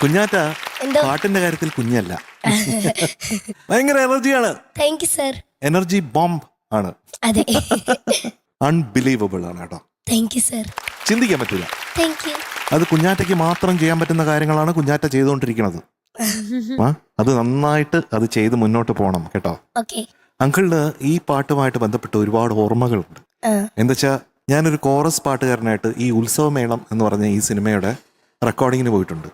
കുഞ്ഞാറ്റ എന്തോ? പാട്ടിന്റെ കാര്യത്തിൽ കുഞ്ഞല്ല. ഭയങ്കര എനർജിയാണ്. Thank you sir energy bomb ആണ്. അതെ. അൺബിലീവബിൾ ആണ് കേട്ടോ. താങ്ക് യു സർ ചിന്തിക്കാൻ പറ്റില്ല താങ്ക് യു അത് കുഞ്ഞാറ്റയ്ക്ക് മാത്രം ചെയ്യാൻ പറ്റുന്ന കാര്യങ്ങളാണ് കുഞ്ഞാറ്റ ചെയ്തുകൊണ്ടിരിക്കുന്നത്. ആ അത് നന്നായിട്ട് അത് ചെയ്ത് മുന്നോട്ട് പോകണം കേട്ടോ. അങ്കിളിന് ഈ പാട്ടുമായിട്ട് ബന്ധപ്പെട്ട് ഒരുപാട് ഓർമ്മകളുണ്ട്. എന്താ എന്താ ഞാനൊരു കോറസ് പാട്ടുകാരനായിട്ട് ഈ ഉത്സവമേളം എന്ന് പറഞ്ഞ ഈ സിനിമയുടെ റെക്കോർഡിങ്ങിന് പോയിട്ടുണ്ട്.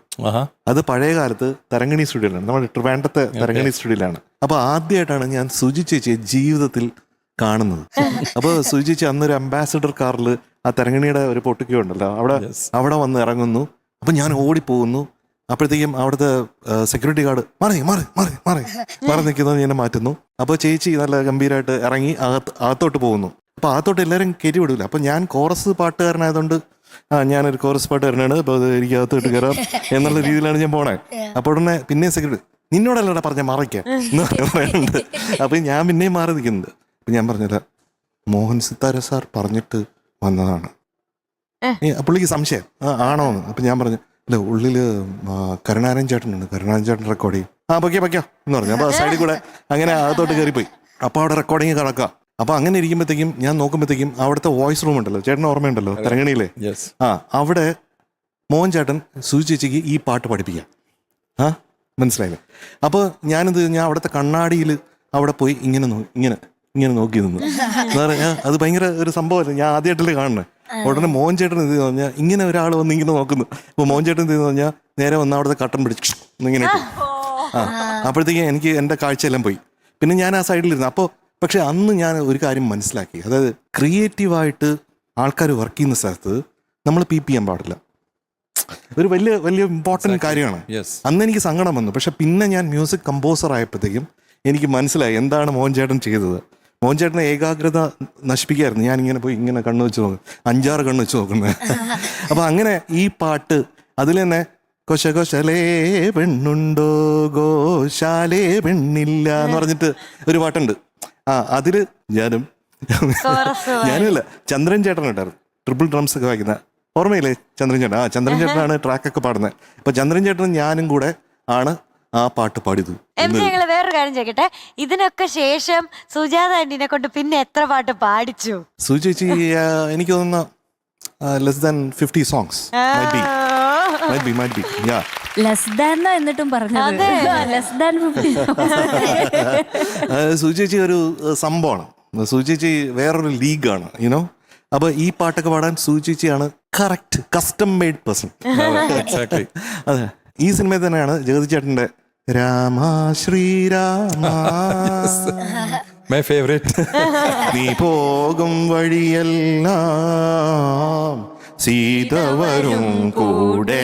അത് പഴയ കാലത്ത് തരംഗിണി സ്റ്റുഡിയോയിലാണ്. നമ്മുടെ ട്രിവാൻഡത്തെ തരംഗിണി സ്റ്റുഡിയോയിലാണ്. അപ്പൊ ആദ്യമായിട്ടാണ് ഞാൻ സുജി ചേച്ചിയെ ജീവിതത്തിൽ കാണുന്നത്. അപ്പൊ സുജി ചേച്ചി അന്നൊരു അംബാസഡർ കാറിൽ ആ തരംഗിണിയുടെ ഒരു പൊട്ടിക്കോ ഉണ്ടല്ലോ. അവിടെ അവിടെ വന്ന് ഇറങ്ങുന്നു. അപ്പൊ ഞാൻ ഓടിപ്പോകുന്നു. അപ്പോഴത്തേക്കും അവിടുത്തെ സെക്യൂരിറ്റി ഗാർഡ് മാറി മാറി മാറി മാറി മാറി നിൽക്കുന്നത് ഞാൻ മാറ്റുന്നു. അപ്പോൾ ചേച്ചി നല്ല ഗംഭീരമായിട്ട് ഇറങ്ങി അകത്ത് അകത്തോട്ട് പോകുന്നു. അപ്പൊ അകത്തോട്ട് എല്ലാവരും കയറ്റി വിടില്ല അപ്പൊ ഞാൻ കോറസ് പാട്ടുകാരനായതുകൊണ്ട് ആ ഞാനൊരു കോറസ് പാട്ട് പാട്ടുകാരനാണ് അപ്പൊ അത് എനിക്ക് അകത്തോട്ട് കയറാം എന്നുള്ള രീതിയിലാണ് ഞാൻ പോണേ. അപ്പൊ ഉടനെ പിന്നെ സെക്രട്ടറി നിന്നോടല്ലടാ പറഞ്ഞ മറയ്ക്ക എന്ന് പറയുന്നുണ്ട്. അപ്പൊ ഞാൻ പിന്നെയും മാറി നിൽക്കുന്നത് അപ്പൊ ഞാൻ പറഞ്ഞില്ല മോഹൻ സിത്താര സാർ പറഞ്ഞിട്ട് വന്നതാണ്. പുള്ളിക്ക് സംശയം. ആണോ ആണോന്ന് അപ്പൊ ഞാൻ പറഞ്ഞു അല്ല ഉള്ളിൽ കരുണാരായൻ കരുണാരൻ ചേട്ടനുണ്ട്. കരുണാരൻ ചേട്ടൻ റെക്കോർഡ് ചെയ്യും ആ പൊയ്ക്കോ പൊക്കിയോ എന്ന് പറഞ്ഞു. അപ്പൊ സൈഡിൽ കൂടെ അങ്ങനെ അകത്തോട്ട് കയറിപ്പോയി അപ്പൊ അവിടെ റെക്കോർഡിങ് കണക്കാം. അപ്പൊ അങ്ങനെ ഇരിക്കുമ്പോഴത്തേക്കും ഞാൻ നോക്കുമ്പോഴത്തേക്കും അവിടുത്തെ വോയിസ് റൂം ഉണ്ടല്ലോ. ചേട്ടൻ ഓർമ്മയുണ്ടല്ലോ? തെരങ്ങണിയിലെ യെസ് ആ അവിടെ മോഹൻ ചേട്ടൻ സുജി ചേച്ചിക്ക് ഈ പാട്ട് പഠിപ്പിക്കാം. ആ മനസ്സിലായില്ലേ? അപ്പോൾ ഞാനിത് ഞാൻ അവിടുത്തെ കണ്ണാടിയിൽ അവിടെ പോയി ഇങ്ങനെ നോ ഇങ്ങനെ ഇങ്ങനെ നോക്കി നിന്നു. അത് ഭയങ്കര ഒരു സംഭവമല്ലേ ഞാൻ ആദ്യമായിട്ടല്ലേ കാണുന്നത് ഉടനെ മോഹൻ ചേട്ടൻ ഇത് പറഞ്ഞാൽ ഇങ്ങനെ ഒരാൾ വന്ന് ഇങ്ങനെ നോക്കുന്നു. അപ്പോൾ മോഹൻ ചേട്ടൻ ഇത് പറഞ്ഞാൽ നേരെ വന്ന് അവിടുത്തെ കട്ടൻ പിടിച്ചു ഇങ്ങനെ ആ അപ്പോഴത്തേക്കും എനിക്ക് എന്റെ കാഴ്ചയെല്ലാം പോയി. പിന്നെ ഞാൻ ആ സൈഡിലിരുന്നു അപ്പോൾ പക്ഷെ അന്ന് ഞാൻ ഒരു കാര്യം മനസ്സിലാക്കി. അതായത് ക്രിയേറ്റീവായിട്ട് ആൾക്കാർ വർക്ക് ചെയ്യുന്ന സ്ഥലത്ത് നമ്മൾ പി പി ചെയ്യാൻ പാടില്ല. ഒരു വലിയ വലിയ ഇമ്പോർട്ടന്റ് കാര്യമാണ്. അന്ന് എനിക്ക് സങ്കടം വന്നു. പക്ഷെ പിന്നെ ഞാൻ മ്യൂസിക് കമ്പോസർ ആയപ്പോഴത്തേക്കും എനിക്ക് മനസ്സിലായി എന്താണ് മോഹൻ ചേട്ടൻ ചെയ്തത്. മോഹൻ ചേട്ടനെ ഏകാഗ്രത നശിപ്പിക്കായിരുന്നു. ഞാൻ ഇങ്ങനെ പോയി ഇങ്ങനെ കണ്ണു വെച്ച് നോക്കും അഞ്ചാറ് കണ്ണു വെച്ച് നോക്കുന്നത് അപ്പം അങ്ങനെ ഈ പാട്ട് അതിൽ തന്നെ കൊശ കൊശലേ പെണ്ണുണ്ടോ ഗോശാലേ പെണ്ണില്ല എന്ന് പറഞ്ഞിട്ട് ഒരു പാട്ടുണ്ട്. ആ അതിൽ ഞാനും ഞാനല്ല ചന്ദ്രൻ ചേട്ടൻ ഉണ്ടായിരുന്നു. ട്രിപ്പിൾ ഡ്രംസ് ഒക്കെ വായിക്കുന്ന. ഓർമ്മയില്ലേ ചന്ദ്രൻ ചേട്ടൻ? ആ ചന്ദ്രൻ ചേട്ടനാണ് ട്രാക്ക് ഒക്കെ പാടുന്നത്. അപ്പൊ ചന്ദ്രൻ ചേട്ടനും ഞാനും കൂടെ ആണ് ആ പാട്ട് പാടിയത്. ഞങ്ങൾ വേറൊരു കാര്യം ചോദിക്കട്ടെ? ഇതിനൊക്കെ ശേഷം സുജാത ആന്റിനെ കൊണ്ട് പിന്നെ എത്ര പാട്ട് പാടിച്ചു? സുജി എനിക്ക് തോന്നുന്ന less than fifty songs might be might be yeah less than എന്നിട്ടും പറഞ്ഞത്. ലെസ് ദാൻ സു ചേച്ചി ഒരു സംഭവമാണ്. സു ചേച്ചി വേറൊരു ലീഗാണ് യുനോ അപ്പൊ ഈ പാട്ടൊക്കെ പാടാൻ സൂചിച്ചിയാണ് correct custom made person exactly അതെ. ഈ സിനിമയിൽ തന്നെയാണ് ജഗതി ചേട്ടന്റെ രാമ. ശ്രീരാമ മൈ ഫേവറേറ്റ് നീ പോകും വഴിയെല്ലാം. സീത വരും കൂടെ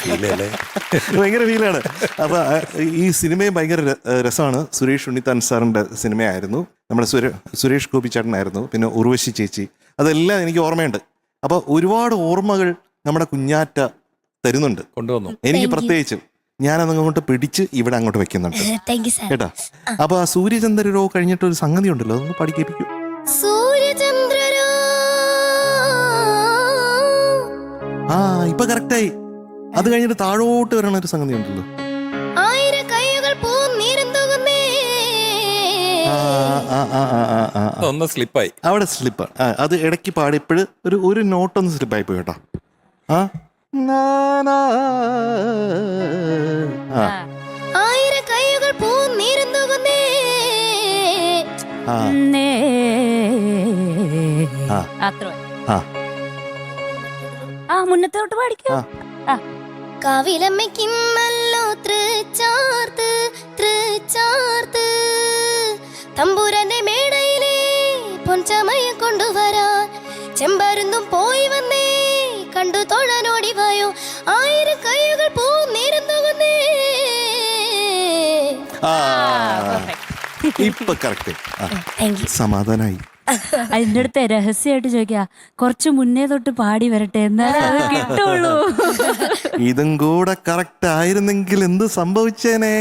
ഫീൽ അല്ലേ? ഭയങ്കര ഫീലാണ് അപ്പൊ ഈ സിനിമയും ഭയങ്കര രസമാണ്. സുരേഷ് ഉണ്ണിത്താൻ സാറിന്റെ സിനിമയായിരുന്നു. നമ്മുടെ സുരേഷ് ഗോപി ചേട്ടനായിരുന്നു. പിന്നെ ഉർവശി ചേച്ചി. അതെല്ലാം എനിക്ക് ഓർമ്മയുണ്ട്. അപ്പൊ ഒരുപാട് ഓർമ്മകൾ നമ്മുടെ കുഞ്ഞാറ്റ തരുന്നുണ്ട്. കൊണ്ടുവന്നു. എനിക്ക് പ്രത്യേകിച്ച് ഞാൻ ഞാനത് അങ്ങോട്ട് പിടിച്ച് ഇവിടെ അങ്ങോട്ട് വെക്കുന്നുണ്ട്. കേട്ടാ? അപ്പൊ ആ സൂര്യചന്ദ്രരോ കഴിഞ്ഞിട്ട് ഒരു സംഗതി ഉണ്ടല്ലോ അതൊന്ന് പഠിക്കേപ്പിക്കും ആ ഇപ്പൊ കറക്റ്റായി. അത് കഴിഞ്ഞിട്ട് താഴോട്ട് വരണ ഒരു സംഗതി ഉണ്ടല്ലോ. ആയിരം കൈകൾ പൂന്നിരുന്നുകുന്നേ ആ, ആ, ആ, ആ, ആ, ആ, ആ. ഒന്ന് സ്ലിപ്പായി. അവിടെ സ്ലിപ്പ് അത് ഇടയ്ക്ക് പാടിയപ്പോഴ് ഒരു ഒരു നോട്ടൊന്ന് സ്ലിപ്പായി പോയി കേട്ടോ. ആ? നാ, നാ, ആ. ആയിരം കൈകൾ പൂന്നിരുന്നുകുന്നേ ആ. ആ. അത്ര. ആ. മുന്നത്തോട്ട് പാടിക്കോ. കവിലമ്മയ്ക്കിന്നല്ലോ തൃച്ചാർത്ത് തൃച്ചാർത്ത്. തമ്പുരാന്റെ മേടയിലെ പൊൻചമയ കൊണ്ടുവരാൻ ചെമ്പരുന്നും പോയി വന്നേ. കണ്ടു തൊഴനോടി വായോ ആയിരം കൈകൾ ഇപ്പൊ കറക്റ്റ് താങ്ക് യു സമാധാനായി. അതിന്റെ അടുത്ത് രഹസ്യമായിട്ട് ചോദിക്കാ കുറച്ച് മുന്നേ തൊട്ട് പാടി വരട്ടെ എന്നാലേ അത് കിട്ടുള്ളൂ. ഇതും കൂടെ കറക്റ്റ് ആയിരുന്നെങ്കിൽ എന്ത് സംഭവിച്ചേനെ?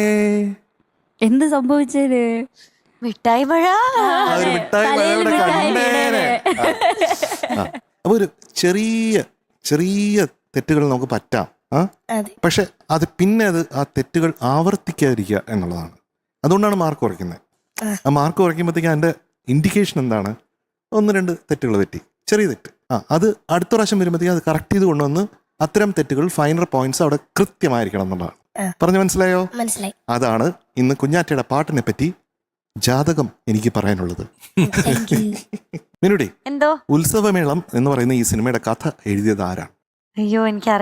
എന്ത് സംഭവിച്ചത് മിഠായി മഴ. ആ ഒരു മിഠായി തലയിൽ മഴയുടെ മിഠായി കണ്ടേനെ. ആ. ആ. അപ്പൊ ഒരു ചെറിയ ചെറിയ തെറ്റുകൾ നമുക്ക് പറ്റാം. ആ? അതെ. പക്ഷെ അത് പിന്നെ അത് ആ തെറ്റുകൾ ആവർത്തിക്കാതിരിക്കുക എന്നുള്ളതാണ്. അതുകൊണ്ടാണ് മാർക്ക് കുറയ്ക്കുന്നത്. ആ. ആ മാർക്ക് കുറയ്ക്കുമ്പോഴത്തേക്കും അതിന്റെ ഇൻഡിക്കേഷൻ എന്താണ്? ഒന്ന് രണ്ട് തെറ്റുകൾ തെറ്റി. ചെറിയ തെറ്റ്. ആ അത് അടുത്ത പ്രാവശ്യം വരുമ്പോഴത്തേക്കും അത് കറക്റ്റ് ചെയ്ത് കൊണ്ടുവന്ന് അത്തരം തെറ്റുകൾ ഫൈനർ പോയിന്റ്സ് അവിടെ കൃത്യമായിരിക്കണം എന്നുള്ളതാണ്. പറഞ്ഞു മനസ്സിലായോ? മനസ്സിലായി. അതാണ് ഇന്ന് കുഞ്ഞാറ്റയുടെ പാട്ടിനെ പറ്റി ജാതകം എനിക്ക് പറയാനുള്ളത്. മിനുടി എന്തോ? ഉത്സവമേളം എന്ന് പറയുന്ന ഈ സിനിമയുടെ കഥ എഴുതിയത് ആരാണ്? അയ്യോ എനിക്കറിയ